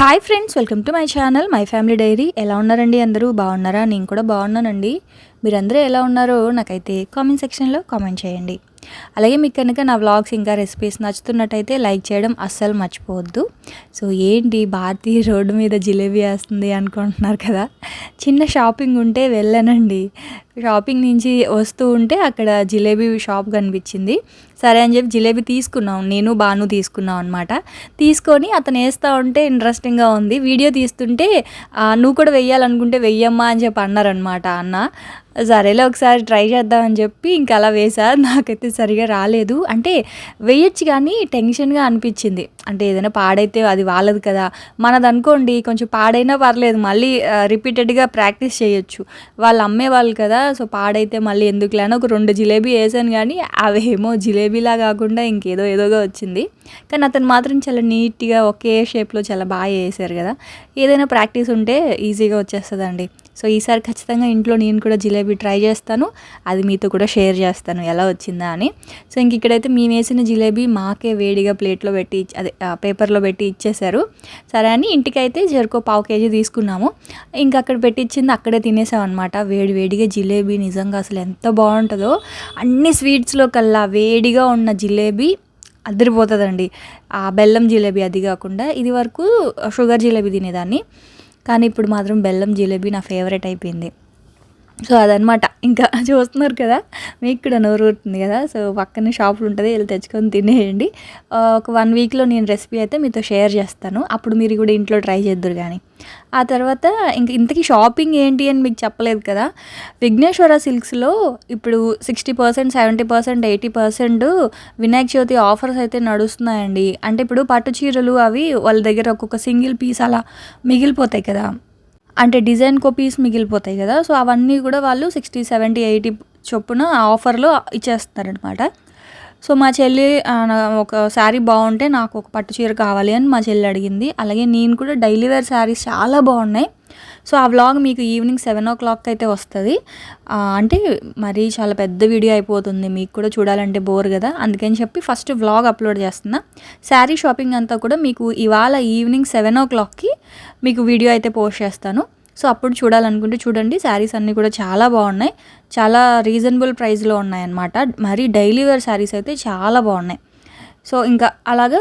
Hi friends welcome to my channel my family diary. ఎలా ఉన్నారండి అందరూ? బాగున్నారా? నేను కూడా బాగున్నానండి. మీరందరూ ఎలా ఉన్నారో నాకైతే కామెంట్ సెక్షన్లో కామెంట్ చేయండి. అలాగే మీకు కనుక నా వ్లాగ్స్ ఇంకా రెసిపీస్ నచ్చుతున్నట్టయితే లైక్ చేయడం అస్సలు మర్చిపోవద్దు. సో ఏంటి భారతీయ రోడ్డు మీద జిలేబీ వేస్తుంది అనుకుంటున్నారు కదా? చిన్న షాపింగ్ ఉంటే వెళ్ళానండి. షాపింగ్ నుంచి వస్తూ ఉంటే అక్కడ జిలేబీ షాప్ కనిపించింది. సరే అని చెప్పి జిలేబీ తీసుకున్నాం. నేను బాను తీసుకున్నాం అనమాట తీసుకొని అతను వేస్తూ ఉంటే ఇంట్రెస్టింగ్గా ఉంది. వీడియో తీస్తుంటే నువ్వు కూడా వెయ్యాలనుకుంటే వెయ్యమ్మా అని చెప్పి అన్నారనమాట అన్న. సరేలే ఒకసారి ట్రై చేద్దామని చెప్పి ఇంకా అలా వేసా. నాకైతే సరిగా రాలేదు. అంటే వేయొచ్చు కానీ టెన్షన్గా అనిపించింది. అంటే ఏదైనా పాడైతే అది వాళ్ళది కదా. మనది అనుకోండి కొంచెం పాడైనా పర్లేదు. మళ్ళీ రిపీటెడ్గా ప్రాక్టీస్ చేయొచ్చు. వాళ్ళు అమ్మేవాళ్ళు కదా సో పాడైతే మళ్ళీ ఎందుకులే అని ఒక రెండు జిలేబీ వేసాను కానీ అవేమో జిలేబీలా కాకుండా ఇంకేదో ఏదోగా వచ్చింది. కానీ అతను మాత్రం చాలా నీట్గా ఒకే షేప్లో చాలా బాగా వేసారు కదా. ఏదైనా ప్రాక్టీస్ ఉంటే ఈజీగా వచ్చేస్తుందండి. సో ఈసారి ఖచ్చితంగా ఇంట్లో నేను కూడా జిలేబీ ట్రై చేస్తాను. అది మీతో కూడా షేర్ చేస్తాను ఎలా వచ్చిందా అని. సో ఇంక ఇక్కడైతే మేము వేసిన జిలేబీ మాకే వేడిగా ప్లేట్లో పెట్టి అదే పేపర్లో పెట్టి ఇచ్చేశారు. సరే అని ఇంటికైతే జరుకో పావు కేజీ తీసుకున్నాము. ఇంకా అక్కడ పెట్టించింది అక్కడే తినేసాం అనమాట వేడి వేడిగా జిలేబీ నిజంగా అసలు ఎంత బాగుంటుందో. అన్ని స్వీట్స్లో కల్లా వేడిగా ఉన్న జిలేబీ అదిరిపోతుందండి. ఆ బెల్లం జిలేబీ అది కాకుండా ఇది వరకు షుగర్ జిలేబీ తినేదాన్ని. కానీ ఇప్పుడు మాత్రం బెల్లం జిలేబీ నా ఫేవరెట్ అయిపోయింది. సో అదనమాట ఇంకా చూస్తున్నారు కదా మీకు కూడా నోరు ఉంటుంది కదా సో పక్కనే షాపులు ఉంటుంది వెళ్ళి తెచ్చుకొని తినేయండి. ఒక వన్ వీక్లో నేను రెసిపీ అయితే మీతో షేర్ చేస్తాను. అప్పుడు మీరు కూడా ఇంట్లో ట్రై చేద్దరు కానీ ఆ తర్వాత ఇంక ఇంతకీ షాపింగ్ ఏంటి అని మీకు చెప్పలేదు కదా విఘ్నేశ్వర సిల్క్స్లో ఇప్పుడు sixty percent seventy percent eighty percent Vinayaka Chavithi offers అయితే నడుస్తున్నాయండి. అంటే ఇప్పుడు పట్టు చీరలు అవి వాళ్ళ దగ్గర ఒక్కొక్క సింగిల్ పీస్ అలా మిగిలిపోతాయి కదా. అంటే డిజైన్కో పీస్ మిగిలిపోతాయి కదా సో అవన్నీ కూడా వాళ్ళు సిక్స్టీ సెవెంటీ ఎయిటీ చొప్పున ఆఫర్లో ఇచ్చేస్తారనమాట సో మా చెల్లి ఒక శారీ బాగుంటే నాకు ఒక పట్టు చీర కావాలి అని మా చెల్లి అడిగింది. అలాగే నేను కూడా డైలీ వేర్ శారీస్ చాలా బాగున్నాయి. సో ఆ వ్లాగ్ మీకు ఈవినింగ్ సెవెన్ ఓ క్లాక్ అయితే వస్తుంది. అంటే మరీ చాలా పెద్ద వీడియో అయిపోతుంది. మీకు కూడా చూడాలంటే బోర్ కదా. అందుకని చెప్పి ఫస్ట్ వ్లాగ్ అప్లోడ్ చేస్తున్నా. శారీ షాపింగ్ అంతా కూడా మీకు ఇవాళ ఈవినింగ్ సెవెన్ ఓ క్లాక్కి మీకు వీడియో అయితే పోస్ట్ చేస్తాను. సో అప్పుడు చూడాలనుకుంటే చూడండి శారీస్ అన్నీ కూడా చాలా బాగున్నాయి. చాలా రీజనబుల్ ప్రైస్లో ఉన్నాయన్నమాట. మరి డైలీ వేర్ శారీస్ అయితే చాలా బాగున్నాయి. సో ఇంకా అలాగా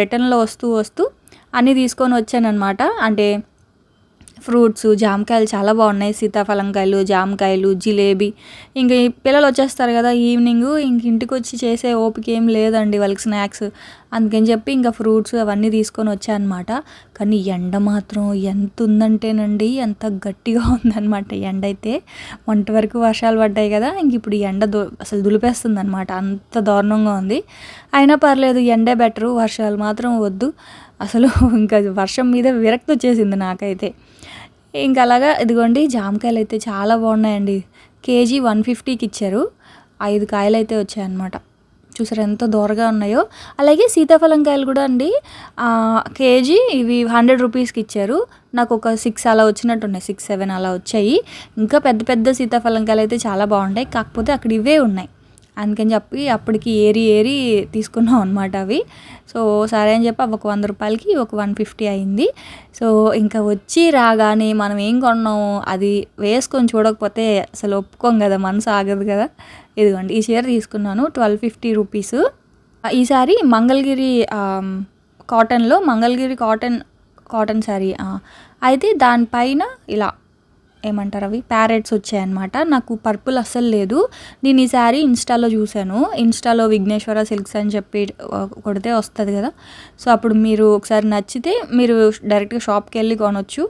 రిటర్న్లో వస్తూ వస్తూ అన్నీ తీసుకొని వచ్చానమాట అంటే ఫ్రూట్స్ జామకాయలు చాలా బాగున్నాయి. సీతాఫలంకాయలు జామకాయలు జిలేబీ. ఇంక పిల్లలు వచ్చేస్తారు కదా ఈవినింగ్ ఇంక ఇంటికి వచ్చి చేసే ఓపిక ఏం లేదండి వాళ్ళకి స్నాక్స్. అందుకని చెప్పి ఇంకా ఫ్రూట్స్ అవన్నీ తీసుకొని వచ్చానమాట. కానీ ఎండ మాత్రం ఎంత ఉందంటేనండి ఎంత గట్టిగా ఉందన్నమాట ఎండ అయితే వంట వరకు వర్షాలు పడ్డాయి కదా ఇంక ఇప్పుడు ఎండ దు అసలు దులిపేస్తుంది అనమాట అంత దారుణంగా ఉంది. అయినా పర్లేదు ఎండే బెటరు వర్షాలు మాత్రం వద్దు. అసలు ఇంకా వర్షం మీద విరక్తి వచ్చేసింది నాకైతే. ఇంకా అలాగా ఇదిగోండి జామకాయలు అయితే చాలా బాగున్నాయండి. కేజీ వన్ ఫిఫ్టీకి ఇచ్చారు. ఐదు కాయలు అయితే వచ్చాయన్నమాట. చూసారు ఎంత దూరగా ఉన్నాయో. అలాగే సీతాఫలం కాయలు కూడా అండి. కేజీ ఇవి హండ్రెడ్ రూపీస్కి ఇచ్చారు. నాకు ఒక సిక్స్ అలా వచ్చినట్టు ఉన్నాయి సిక్స్ సెవెన్ అలా వచ్చాయి. ఇంకా పెద్ద పెద్ద సీతాఫలం కాయలు అయితే చాలా బాగుంటాయి. కాకపోతే అక్కడ ఇవే ఉన్నాయి. అందుకని చెప్పి అప్పటికి ఏరి ఏరి తీసుకున్నాం అనమాట అవి. సో సరే అని చెప్పి అవి ఒక వంద రూపాయలకి ఒక వన్ ఫిఫ్టీ అయింది. సో ఇంకా వచ్చి రాగానే మనం ఏం కొన్నాము అది వేసుకొని చూడకపోతే అసలు ఒప్పుకోం కదా మనసు ఆగదు కదా. ఇదిగోండి ఈ చీర తీసుకున్నాను ట్వెల్వ్ ఫిఫ్టీ రూపీస్. ఈసారి మంగళగిరి కాటన్లో మంగళగిరి కాటన్ కాటన్ శారీ అయితే దానిపైన ఇలా ఏమంటారు అవి? ప్యారెట్స్ వచ్చాయన్నమాట. నాకు పర్పుల్ అస్సలు లేదు. నేను ఈ శారీ ఇన్స్టాలో చూశాను. ఇన్స్టాలో విఘ్నేశ్వర సిల్క్స్ అని చెప్పి కొడితే వస్తుంది కదా. సో అప్పుడు మీరు ఒకసారి నచ్చితే మీరు డైరెక్ట్గా షాప్కి వెళ్ళి కొనొచ్చు.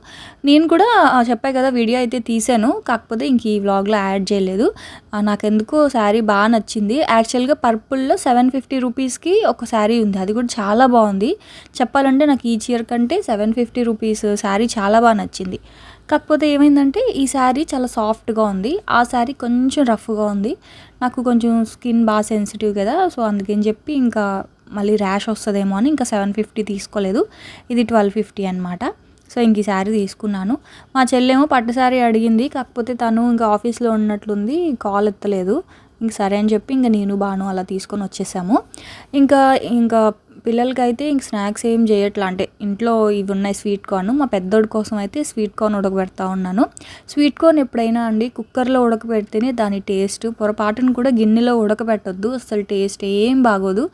నేను కూడా చెప్పాయి కదా వీడియో అయితే తీసాను కాకపోతే ఇంక ఈ వ్లాగ్లో యాడ్ చేయలేదు. నాకు నాకెందుకో శారీ బాగా నచ్చింది. యాక్చువల్గా పర్పుల్లో సెవెన్ ఫిఫ్టీ రూపీస్కి ఒక శారీ ఉంది. అది కూడా చాలా బాగుంది. చెప్పాలంటే నాకు ఈ చీర కంటే సెవెన్ ఫిఫ్టీ రూపీస్ శారీ చాలా బాగా నచ్చింది. కాకపోతే ఏమైందంటే ఈ శారీ చాలా సాఫ్ట్గా ఉంది. ఆ శారీ కొంచెం రఫ్గా ఉంది. నాకు కొంచెం స్కిన్ బాగా సెన్సిటివ్ కదా సో అందుకని చెప్పి ఇంకా మళ్ళీ ర్యాష్ వస్తుందేమో అని ఇంకా సెవెన్ ఫిఫ్టీ తీసుకోలేదు. ఇది ట్వెల్వ్ ఫిఫ్టీ అనమాట సో ఇంక ఈ శారీ తీసుకున్నాను. మా చెల్లెమో పట్టు శారీ అడిగింది. కాకపోతే తను ఇంకా ఆఫీస్లో ఉన్నట్లుంది కాల్ ఎత్తలేదు. ఇంక సరే అని చెప్పి ఇంకా నేను బాను అలా తీసుకొని వచ్చేసాము. ఇంకా ఇంకా పిల్లలకైతే ఇంక స్నాక్స్ ఏం చేయట్లా. అంటే ఇంట్లో ఇవి ఉన్నాయి స్వీట్ కార్న్. మా పెద్దోడి కోసం అయితే స్వీట్ కార్న్ ఉడకబెడతా ఉన్నాను. స్వీట్ కార్న్ ఎప్పుడైనా అండి కుక్కర్లో ఉడకబెడితేనే దాని టేస్ట్ పొరపాటును కూడా గిన్నెలో ఉడకబెట్టొద్దు. అసలు టేస్ట్ ఏం బాగోదు.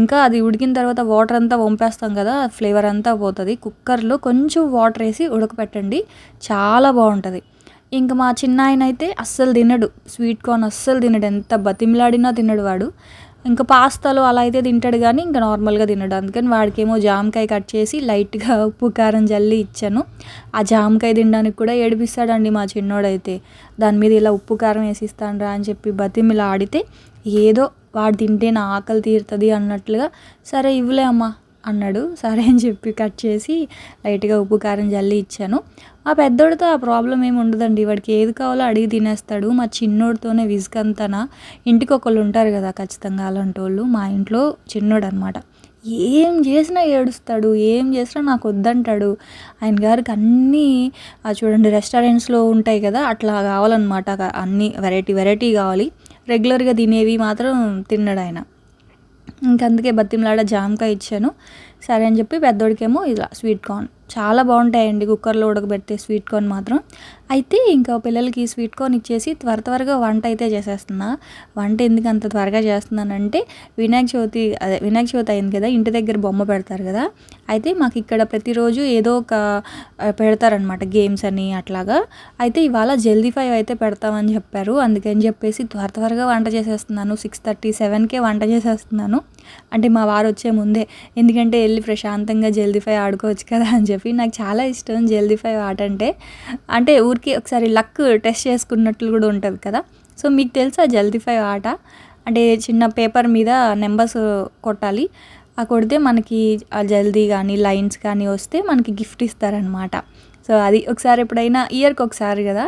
ఇంకా అది ఉడికిన తర్వాత వాటర్ అంతా వంపేస్తాం కదా ఫ్లేవర్ అంతా పోతుంది. కుక్కర్లో కొంచెం వాటర్ వేసి ఉడకపెట్టండి చాలా బాగుంటుంది. ఇంకా మా చిన్న ఆయన అయితే అస్సలు తినడు. స్వీట్ కార్న్ అస్సలు తినడు. ఎంత బతిమిలాడినా తినడు వాడు. ఇంకా పాస్తాలో అలా అయితే తింటాడు కానీ ఇంకా నార్మల్గా తినడు. అందుకని వాడికేమో జామకాయ కట్ చేసి లైట్గా ఉప్పు కారం జల్లి ఇచ్చాను. ఆ జామకాయ తినడానికి కూడా ఏడిపిస్తాడండి మా చిన్నోడైతే. దాని మీద ఇలా ఉప్పు కారం వేసిస్తాను రా అని చెప్పి బతిమిలా ఆడితే ఏదో వాడు తింటే నా ఆకలి తీరుతుంది అన్నట్లుగా సరే ఇవ్వలే అమ్మా అన్నాడు. సరే అని చెప్పి కట్ చేసి లైట్గా ఉప్పు కారం జల్లి ఇచ్చాను. మా పెద్దోడితో ఆ ప్రాబ్లం ఏమి ఉండదండి. వాడికి ఏది కావాలో అడిగి తినేస్తాడు. మా చిన్నోడితోనే విసుకంతన ఇంటికి ఒకళ్ళు ఉంటారు కదా ఖచ్చితంగా అలాంటి వాళ్ళు మా ఇంట్లో చిన్నోడు అనమాట ఏం చేసినా ఏడుస్తాడు. ఏం చేసినా నాకు వద్దంటాడు ఆయన గారికి అన్నీ చూడండి రెస్టారెంట్స్లో ఉంటాయి కదా అట్లా కావాలన్నమాట. అన్నీ వెరైటీ వెరైటీ కావాలి. రెగ్యులర్గా తినేవి మాత్రం తిన్నాడు ఆయన. ఇంకందుకే బతిమలాడ జామకాయ ఇచ్చాను. సరే అని చెప్పి పెద్దోడికేమో ఇలా స్వీట్ కార్న్ చాలా బాగుంటాయండి కుక్కర్లో ఉడకబెడితే స్వీట్ కార్న్ మాత్రం. అయితే ఇంకా పిల్లలకి స్వీట్ కార్న్ ఇచ్చేసి త్వర త్వరగా వంట అయితే చేసేస్తున్నా. వంట ఎందుకు అంత త్వరగా చేస్తున్నానంటే వినాయక చవితి అదే వినాయక చవితి అయింది కదా ఇంటి దగ్గర బొమ్మ పెడతారు కదా. అయితే మాకు ఇక్కడ ప్రతిరోజు ఏదో ఒక పెడతారనమాట గేమ్స్ అని అట్లాగా. అయితే ఇవాళ జల్దీ ఫైవ్ అయితే పెడతామని చెప్పారు. అందుకని చెప్పేసి త్వర త్వరగా వంట చేసేస్తున్నాను. సిక్స్ థర్టీ సెవెన్కే వంట చేసేస్తున్నాను. అంటే మా వారు వచ్చే ముందే ఎందుకంటే వెళ్ళి ప్రశాంతంగా జల్దీ ఫైవ్ ఆడుకోవచ్చు కదా అని చెప్పి. నాకు చాలా ఇష్టం జల్దీ ఫైవ్ ఆట అంటే. అంటే ఊరికి ఒకసారి లక్ టెస్ట్ చేసుకున్నట్లు కూడా ఉంటుంది కదా. సో మీకు తెలుసా జల్దీ ఫైవ్ ఆట? అంటే చిన్న పేపర్ మీద నెంబర్స్ కొట్టాలి. ఆ కొడితే మనకి జల్దీ కానీ లైన్స్ కానీ వస్తే మనకి గిఫ్ట్ ఇస్తారనమాట సో అది ఒకసారి ఎప్పుడైనా ఇయర్కి ఒకసారి కదా.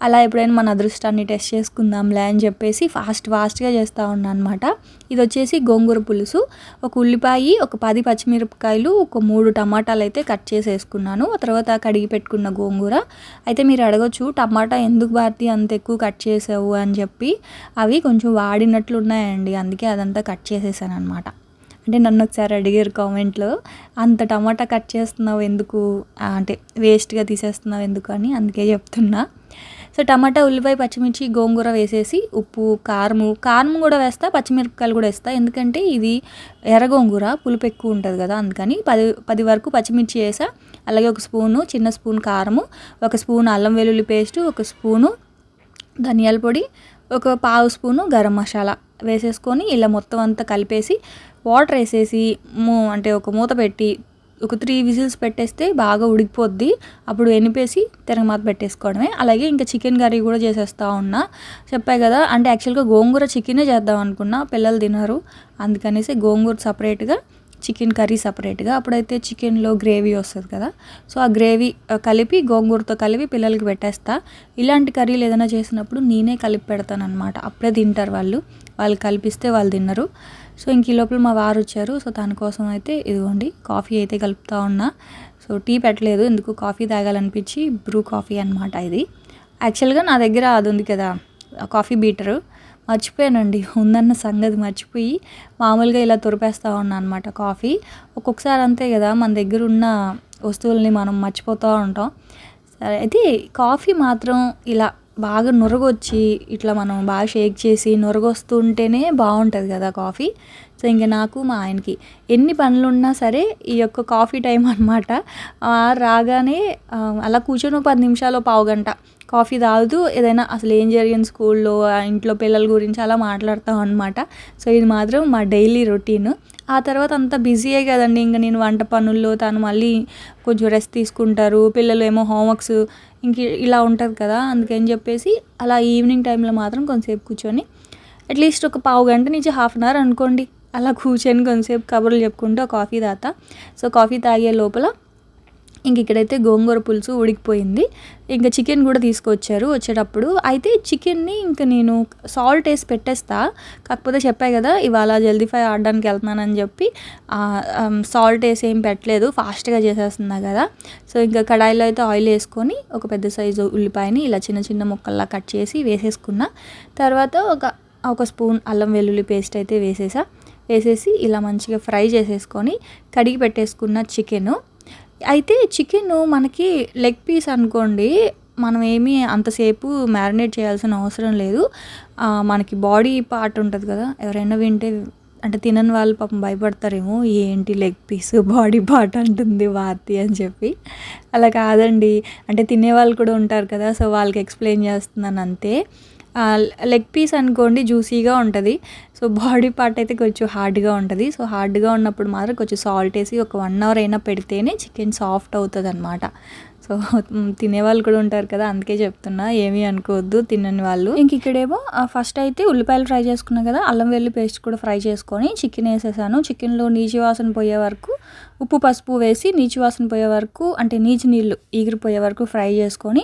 అలా ఎప్పుడైనా మన అదృష్టాన్ని టెస్ట్ చేసుకుందాంలే అని చెప్పేసి ఫాస్ట్ ఫాస్ట్గా చేస్తూ ఉన్నాను అనమాట ఇది వచ్చేసి గోంగూర పులుసు. ఒక ఉల్లిపాయ ఒక పది పచ్చిమిరపకాయలు ఒక మూడు టమాటాలు అయితే కట్ చేసి వేసుకున్నాను ఆ తర్వాత కడిగి పెట్టుకున్న గోంగూర. అయితే మీరు అడగచ్చు టమాటా ఎందుకు భారతి అంత ఎక్కువ కట్ చేసావు అని చెప్పి. అవి కొంచెం వాడినట్లు ఉన్నాయండి అందుకే అదంతా కట్ చేసేసాను అనమాట అంటే నన్ను ఒకసారి అడిగారు కామెంట్లో అంత టమాటా కట్ చేస్తున్నావు ఎందుకు? అంటే వేస్ట్గా తీసేస్తున్నావు ఎందుకు? అని అందుకే చెప్తున్నా. సో టమాటా ఉల్లిపాయ పచ్చిమిర్చి గోంగూర వేసేసి ఉప్పు కారము కారం కూడా వేస్తా పచ్చిమిరపకాయలు కూడా వేస్తా. ఎందుకంటే ఇది ఎర్ర గోంగూర పులుపు ఎక్కువ ఉంటుంది కదా అందుకని పది పది వరకు పచ్చిమిర్చి వేసా. అలాగే ఒక స్పూను చిన్న స్పూన్ కారము ఒక స్పూన్ అల్లం వెల్లుల్లి పేస్టు ఒక స్పూను ధనియాల పొడి ఒక పావు స్పూను గరం మసాలా వేసేసుకొని ఇలా మొత్తం అంతా కలిపేసి వాటర్ వేసేసి మూ అంటే ఒక మూత పెట్టి ఒక త్రీ విజిల్స్ పెట్టేస్తే బాగా ఉడికిపోద్ది. అప్పుడు ఎనిపేసి తిరగమాత పెట్టేసుకోవడమే. అలాగే ఇంకా చికెన్ కర్రీ కూడా చేసేస్తా ఉన్నా. చెప్పాయి కదా అంటే యాక్చువల్గా గోంగూర చికెనే చేద్దాం అనుకున్నా. పిల్లలు తినరు. అందుకనేసి గోంగూర సపరేట్గా చికెన్ కర్రీ సపరేట్గా. అప్పుడైతే చికెన్లో గ్రేవీ వస్తుంది కదా. సో ఆ గ్రేవీ కలిపి గోంగూరతో కలిపి పిల్లలకి పెట్టేస్తా. ఇలాంటి కర్రీలు ఏదైనా చేసినప్పుడు నేనే కలిపి పెడతాను అనమాట అప్పుడే తింటారు వాళ్ళు. వాళ్ళు కలిపిస్తే వాళ్ళు తిన్నరు సో ఇంక ఈ లోపల మా వారు వచ్చారు. సో దానికోసం అయితే ఇదిగోండి కాఫీ అయితే కలుపుతా ఉన్నా. సో టీ పెట్టలేదు ఎందుకు కాఫీ తాగాలనిపించి బ్రూ కాఫీ అనమాట ఇది. యాక్చువల్గా నా దగ్గర అది ఉంది కదా కాఫీ బీటరు. మర్చిపోయానండి ఉందన్న సంగతి మర్చిపోయి మామూలుగా ఇలా తొరిపేస్తూ ఉన్నా అనమాట కాఫీ. ఒక్కొక్కసారి అంతే కదా మన దగ్గర ఉన్న వస్తువుల్ని మనం మర్చిపోతూ ఉంటాం. సరే అయితే కాఫీ మాత్రం ఇలా బాగా నురగొచ్చి ఇట్లా మనం బాగా షేక్ చేసి నురగొస్తుంటేనే బాగుంటుంది కదా కాఫీ. సో ఇంక నాకు మా ఆయనకి ఎన్ని పనులు ఉన్నా సరే ఈ యొక్క కాఫీ టైం అనమాట రాగానే అలా కూర్చొని పది నిమిషాలు పావు గంట కాఫీ తాగుతూ ఏదైనా అసలు ఏం జరిగింది స్కూల్లో ఇంట్లో పిల్లల గురించి అలా మాట్లాడతాం అనమాట సో ఇది మాత్రం మా డైలీ రొటీన్. ఆ తర్వాత అంత బిజీయే కదండి. ఇంకా నేను వంట పనుల్లో తను మళ్ళీ కొంచెం రెస్ట్ తీసుకుంటారు. పిల్లలు ఏమో హోంవర్క్స్ ఇంక ఇలా ఉంటుంది కదా. అందుకని చెప్పేసి అలా ఈవినింగ్ టైంలో మాత్రం కొంతసేపు కూర్చొని అట్లీస్ట్ ఒక పావు గంట నుంచి హాఫ్ అన్ అవర్ అనుకోండి. అలా కూర్చొని కొంతసేపు కబుర్లు చెప్పుకుంటూ కాఫీ తాత సో కాఫీ తాగే లోపల ఇంక ఇక్కడైతే గోంగూర పులుసు ఉడికిపోయింది. ఇంకా చికెన్ కూడా తీసుకొచ్చారు వచ్చేటప్పుడు. అయితే చికెన్ని ఇంక నేను సాల్ట్ వేసి పెట్టేస్తా. కాకపోతే చెప్పాయి కదా ఇవాళ జల్దీ ఫ్రై ఆడడానికి వెళ్తున్నానని చెప్పి సాల్ట్ వేసి ఏం పెట్టలేదు. ఫాస్ట్గా చేసేస్తున్నా కదా. సో ఇంకా కడాయిలో అయితే ఆయిల్ వేసుకొని ఒక పెద్ద సైజు ఉల్లిపాయని ఇలా చిన్న చిన్న ముక్కల్లా కట్ చేసి వేసేసుకున్నా. తర్వాత ఒక ఒక స్పూన్ అల్లం వెల్లుల్లి పేస్ట్ అయితే వేసేసా. వేసేసి ఇలా మంచిగా ఫ్రై చేసేసుకొని కడిగి పెట్టేసుకున్న చికెను. అయితే చికెన్ మనకి లెగ్ పీస్ అనుకోండి మనం ఏమీ అంతసేపు మ్యారినేట్ చేయాల్సిన అవసరం లేదు. మనకి బాడీ పార్ట్ ఉంటుంది కదా ఎవరైనా వింటే అంటే తినని వాళ్ళు పాపం భయపడతారేమో ఏంటి లెగ్ పీస్ బాడీ పార్ట్ అంటుంది వాతి అని చెప్పి. అలా కాదండి అంటే తినేవాళ్ళు కూడా ఉంటారు కదా సో వాళ్ళకి ఎక్స్ప్లెయిన్ చేస్తున్నాను అంతే. లెగ్ పీస్ అనుకోండి జ్యూసీగా ఉంటుంది. సో బాడీ పార్ట్ అయితే కొంచెం హార్డ్గా ఉంటుంది. సో హార్డ్గా ఉన్నప్పుడు మాత్రం కొంచెం సాల్ట్ వేసి ఒక వన్ అవర్ అయినా పెడితేనే చికెన్ సాఫ్ట్ అవుతుంది అనమాట సో తినేవాళ్ళు కూడా ఉంటారు కదా అందుకే చెప్తున్నా ఏమీ అనుకోవద్దు తినని వాళ్ళు. ఇంక ఇక్కడేమో ఫస్ట్ అయితే ఉల్లిపాయలు ఫ్రై చేసుకున్నా కదా అల్లం వెల్లి పేస్ట్ కూడా ఫ్రై చేసుకొని చికెన్ వేసేసాను. చికెన్లో నీచు వాసన పోయే వరకు ఉప్పు పసుపు వేసి నీచు వాసన పోయే వరకు అంటే నీచు నీళ్ళు ఈగిరిపోయే వరకు ఫ్రై చేసుకొని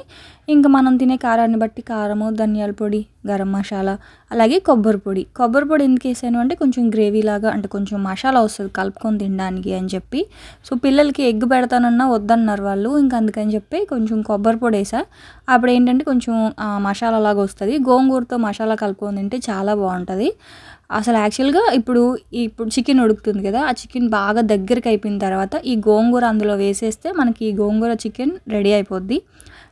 ఇంకా మనం తినే కారాన్ని బట్టి కారము ధనియాల పొడి గరం మసాలా అలాగే కొబ్బరి పొడి. కొబ్బరి పొడి ఎందుకు వేసాను అంటే కొంచెం గ్రేవీ లాగా అంటే కొంచెం మసాలా వస్తుంది కలుపుకొని తినడానికి అని చెప్పి. సో పిల్లలకి ఎగ్ పెడతానన్నా వద్దన్నారు వాళ్ళు ఇంకా అందుకని చెప్పి కొంచెం కొబ్బరి పొడి వేసా. అప్పుడు ఏంటంటే కొంచెం మసాలా లాగా వస్తుంది. గోంగూరతో మసాలా కలుపుకొని తింటే చాలా బాగుంటుంది. అసలు యాక్చువల్గా ఇప్పుడు ఇప్పుడు చికెన్ ఉడుకుతుంది కదా ఆ చికెన్ బాగా దగ్గరికి అయిపోయిన తర్వాత ఈ గోంగూర అందులో వేసేస్తే మనకి ఈ గోంగూర చికెన్ రెడీ అయిపోద్ది.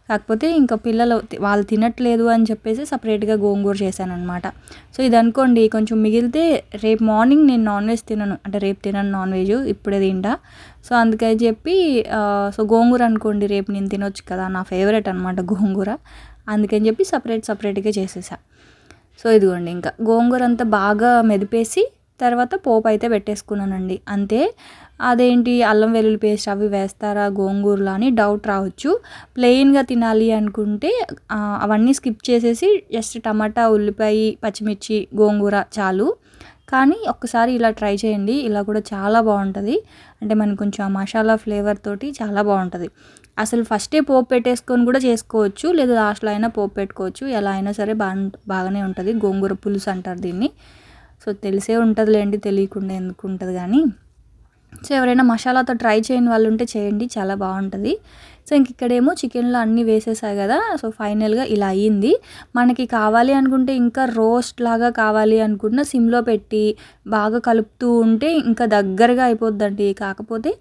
కాకపోతే ఇంకా పిల్లలు వాళ్ళు తినట్లేదు అని చెప్పేసి సపరేట్గా గోంగూర చేశాను అనమాట సో ఇది అనుకోండి కొంచెం మిగిలితే రేపు మార్నింగ్ నేను నాన్ వెజ్ తినను. అంటే రేపు తినను నాన్ వెజ్ ఇప్పుడే తింటా. సో అందుకని చెప్పి సో గోంగూర అనుకోండి రేపు నేను తినొచ్చు కదా నా ఫేవరెట్ అనమాట గోంగూర. అందుకని చెప్పి సపరేట్ సపరేట్గా చేసేసా. సో ఇదిగోండి ఇంకా గోంగూర అంతా బాగా మెదిపేసి తర్వాత పోపు అయితే పెట్టేసుకున్నానండి. అంతే అదేంటి అల్లం వెల్లుల్లి పేస్ట్ అవి వేస్తారా గోంగూరలో అని డౌట్ రావచ్చు. ప్లెయిన్గా తినాలి అనుకుంటే అవన్నీ స్కిప్ చేసేసి జస్ట్ టమాటా ఉల్లిపాయ పచ్చిమిర్చి గోంగూర చాలు. కానీ ఒక్కసారి ఇలా ట్రై చేయండి ఇలా కూడా చాలా బాగుంటుంది. అంటే మనకు కొంచెం ఆ మసాలా ఫ్లేవర్ తోటి చాలా బాగుంటుంది. అసలు ఫస్టే పోపు పెట్టేసుకొని కూడా చేసుకోవచ్చు లేదా లాస్ట్లో అయినా పోపు పెట్టుకోవచ్చు. ఎలా అయినా సరే బాగా బాగానే ఉంటుంది. గోంగూర పులుసు అంటారు దీన్ని. సో తెలిసే ఉంటుందిలేండి తెలియకుండా ఎందుకు ఉంటుంది కానీ. సో ఎవరైనా మసాలాతో ట్రై చేయని వాళ్ళు ఉంటే చేయండి చాలా బాగుంటుంది. సో ఇంక ఇక్కడేమో చికెన్లో అన్నీ వేసేసాయి కదా సో ఫైనల్గా ఇలా అయ్యింది. మనకి కావాలి అనుకుంటే ఇంకా రోస్ట్ లాగా కావాలి అనుకున్న సిమ్లో పెట్టి బాగా కలుపుతూ ఉంటే ఇంకా దగ్గరగా అయిపోద్దండి. కాకపోతే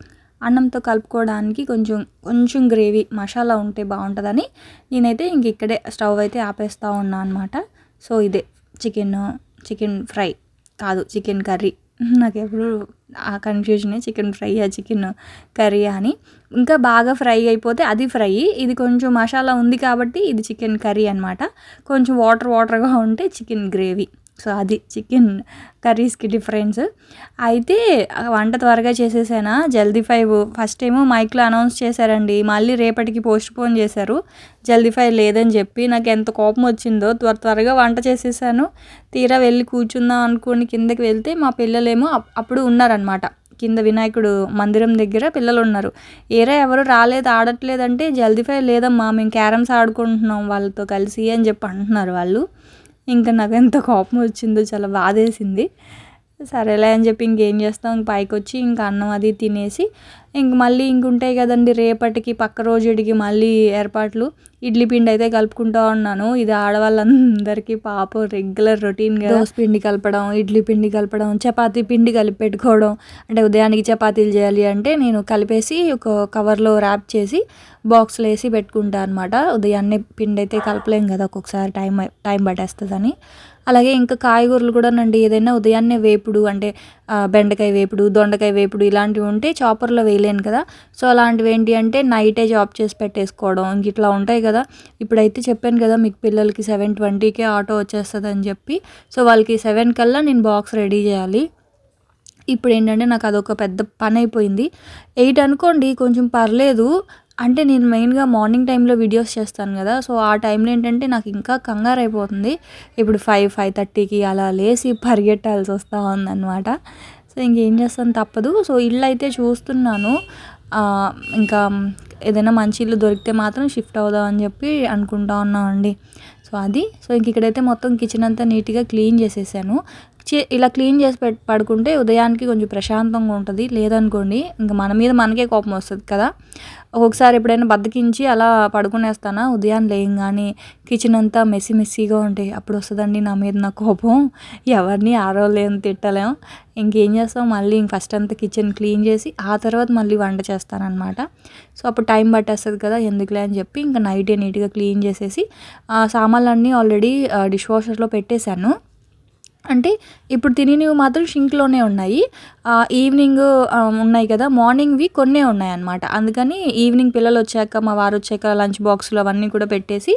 అన్నంతో కలుపుకోవడానికి కొంచెం కొంచెం గ్రేవీ మసాలా ఉంటే బాగుంటుందని నేనైతే ఇంక ఇక్కడే స్టవ్ అయితే ఆపేస్తూ ఉన్నా అనమాట సో ఇదే చికెన్ చికెన్ ఫ్రై కాదు చికెన్ కర్రీ. నాకు ఎప్పుడు ఆ కన్ఫ్యూజనే చికెన్ ఫ్రై ఆ చికెన్ కర్రీ అని. ఇంకా బాగా ఫ్రై అయిపోతే అది ఫ్రై ఇది కొంచెం మసాలా ఉంది కాబట్టి ఇది చికెన్ కర్రీ అనమాట కొంచెం వాటర్ వాటర్గా ఉంటే చికెన్ గ్రేవీ సో అది చికెన్ కర్రీస్కి డిఫరెన్స్. అయితే వంట త్వరగా చేసేసానా? జల్దీ ఫైవ్. ఫస్ట్ ఏమో మైక్లో అనౌన్స్ చేశారండి. మళ్ళీ రేపటికి పోస్ట్ పోన్ చేశారు. జల్దీ ఫైవ్ లేదని చెప్పి నాకు ఎంత కోపం వచ్చిందో త్వర త్వరగా వంట చేసేసాను. తీరా వెళ్ళి కూర్చుందాం అనుకుని కిందకి వెళ్తే మా పిల్లలేమో అప్- అప్పుడు ఉన్నారనమాట కింద వినాయకుడు మందిరం దగ్గర పిల్లలు ఉన్నారు ఏరా ఎవరు రాలేదు ఆడట్లేదంటే జల్దీ ఫైవ్ లేదమ్మా మేము క్యారమ్స్ ఆడుకుంటున్నాం వాళ్ళతో కలిసి అని చెప్పి అంటున్నారు వాళ్ళు. ఇంకా నాకు ఎంత కోపం వచ్చిందో చాలా బాధేసింది. సరేలే అని చెప్పి ఇంకేం చేస్తాం? ఇంక పైకి వచ్చి ఇంకా అన్నం అది తినేసి ఇంక మళ్ళీ ఇంక ఉంటాయి కదండి రేపటికి పక్క రోజుడికి మళ్ళీ ఏర్పాట్లు. ఇడ్లీ పిండి అయితే కలుపుకుంటా ఉన్నాను. ఇది ఆడవాళ్ళందరికీ పాపం రెగ్యులర్ రొటీన్ దోశ పిండి కలపడం ఇడ్లీ పిండి కలపడం చపాతీ పిండి కలిపి పెట్టుకోవడం అంటే ఉదయానికి చపాతీలు చేయాలి అంటే నేను కలిపేసి ఒక కవర్లో ర్యాప్ చేసి బాక్స్లో వేసి పెట్టుకుంటా అనమాట ఉదయాన్నే పిండి అయితే కలపలేం కదా ఒక్కొక్కసారి టైం టైం పట్టేస్తుందని. అలాగే ఇంకా కాయగూరలు కూడా నండి ఏదైనా ఉదయాన్నే వేపుడు అంటే బెండకాయ వేపుడు దొండకాయ వేపుడు ఇలాంటివి ఉంటే చాపర్లో వేయలేను కదా. సో అలాంటివి ఏంటి అంటే నైటే జాబ్ చేసి పెట్టేసుకోవడం ఇంక ఇట్లా ఉంటాయి కదా. ఇప్పుడైతే చెప్పాను కదా మీకు పిల్లలకి సెవెన్ ట్వంటీకే ఆటో వచ్చేస్తుంది అని చెప్పి. సో వాళ్ళకి సెవెన్ కల్లా నేను బాక్స్ రెడీ చేయాలి. ఇప్పుడు ఏంటంటే నాకు అదొక పెద్ద పని అయిపోయింది ఎయిట్ అనుకోండి కొంచెం పర్లేదు. అంటే నేను మెయిన్గా మార్నింగ్ టైంలో వీడియోస్ చేస్తాను కదా సో ఆ టైంలో ఏంటంటే నాకు ఇంకా కంగారు అయిపోతుంది ఇప్పుడు ఫైవ్ ఫైవ్ థర్టీకి అలా లేచి పరిగెట్టాల్సి వస్తూ ఉందన్నమాట. సో ఇంకేం చేస్తాను తప్పదు. సో ఇల్లు అయితే చూస్తున్నాను. ఇంకా ఏదైనా మంచి ఇల్లు దొరికితే మాత్రం షిఫ్ట్ అవుదాం అని చెప్పి అనుకుంటా ఉన్నామండి సో అది. సో ఇంక ఇక్కడైతే మొత్తం కిచెన్ అంతా నీట్గా క్లీన్ చేసేసాను. ఇలా క్లీన్ చేసి పెట్ పడుకుంటే ఉదయానికి కొంచెం ప్రశాంతంగా ఉంటుంది. లేదనుకోండి ఇంకా మన మీద మనకే కోపం వస్తుంది కదా. ఒక్కొక్కసారి ఎప్పుడైనా బద్దకించి అలా పడుకునేస్తానా? ఉదయం లేయంగానే కిచెన్ అంతా మెస్సీ మెస్సీగా ఉంటాయి అప్పుడు వస్తుందండి నా మీద నా కోపం. ఎవరిని ఆరోలేము తిట్టలేం. ఇంకేం చేస్తాం? మళ్ళీ ఇంక ఫస్ట్ అంతా కిచెన్ క్లీన్ చేసి ఆ తర్వాత మళ్ళీ వంట చేస్తానన్నమాట. సో అప్పుడు టైం పట్టేస్తుంది కదా ఎందుకులే అని చెప్పి ఇంకా నైటే నీట్గా క్లీన్ చేసేసి ఆ సామాన్లన్నీ ఆల్రెడీ డిష్ వాషర్లో పెట్టేశాను. అంటే ఇప్పుడు తినేవి మాత్రం షింక్లోనే ఉన్నాయి. ఈవినింగ్ ఉన్నాయి కదా మార్నింగ్వి కొన్నే ఉన్నాయి అనమాట అందుకని ఈవినింగ్ పిల్లలు వచ్చాక మా వారు వచ్చాక లంచ్ బాక్స్లో అవన్నీ కూడా పెట్టేసి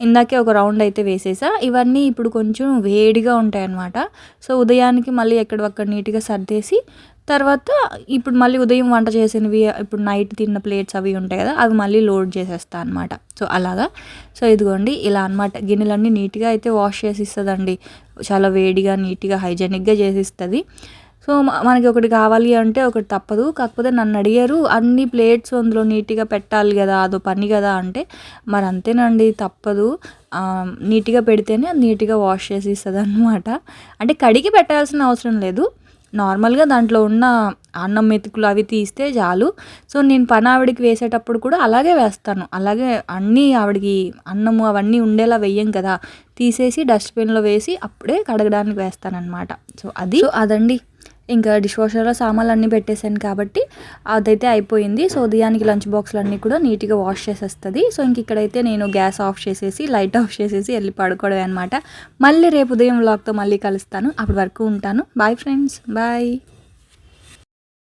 ఇందాకే ఒక రౌండ్ అయితే వేసేసా. ఇవన్నీ ఇప్పుడు కొంచెం వేడిగా ఉంటాయి అనమాట సో ఉదయానికి మళ్ళీ ఎక్కడొక్కడ నీట్గా సర్దేసి తర్వాత ఇప్పుడు మళ్ళీ ఉదయం వంట చేసినవి ఇప్పుడు నైట్ తిన్న ప్లేట్స్ అవి ఉంటాయి కదా అవి మళ్ళీ లోడ్ చేసేస్తా అనమాట సో అలాగా. సో ఇదిగోండి ఇలా అనమాట గిన్నెలన్నీ నీట్గా అయితే వాష్ చేసి ఇస్తుందండి చాలా వేడిగా నీట్గా హైజెనిక్గా చేసి ఇస్తుంది సో మనకి ఒకటి కావాలి అంటే ఒకటి తప్పదు. కాకపోతే నన్ను అడిగారు అన్ని ప్లేట్స్ అందులో నీట్గా పెట్టాలి కదా అదో పని కదా అంటే మరి అంతేనండి తప్పదు. నీట్గా పెడితేనే అది నీట్గా వాష్ చేసి ఇస్తుంది అనమాట అంటే కడిగి పెట్టాల్సిన అవసరం లేదు. నార్మల్గా దాంట్లో ఉన్న అన్నం మెతుకులు అవి తీస్తే చాలు. సో నేను పని ఆవిడకి వేసేటప్పుడు కూడా అలాగే వేస్తాను. అలాగే అన్నీ ఆవిడకి అన్నము అవన్నీ ఉండేలా వెయ్యం కదా. తీసేసి డస్ట్బిన్లో వేసి అప్పుడే కడగడానికి వేస్తాను అనమాట సో అది. సో అదండి. ఇంకా డిష్ వాషర్లో సామాన్లు అన్నీ పెట్టేశాను కాబట్టి అదైతే అయిపోయింది. సో ఉదయానికి లంచ్ బాక్స్లు అన్నీ కూడా నీట్గా వాష్ చేసేస్తుంది. సో ఇంక ఇక్కడైతే నేను గ్యాస్ ఆఫ్ చేసేసి లైట్ ఆఫ్ చేసేసి వెళ్ళి పడుకోవడమే అనమాట మళ్ళీ రేపు ఉదయం వ్లాగ్తో మళ్ళీ కలుస్తాను. అప్పటి వరకు ఉంటాను. Bye friends bye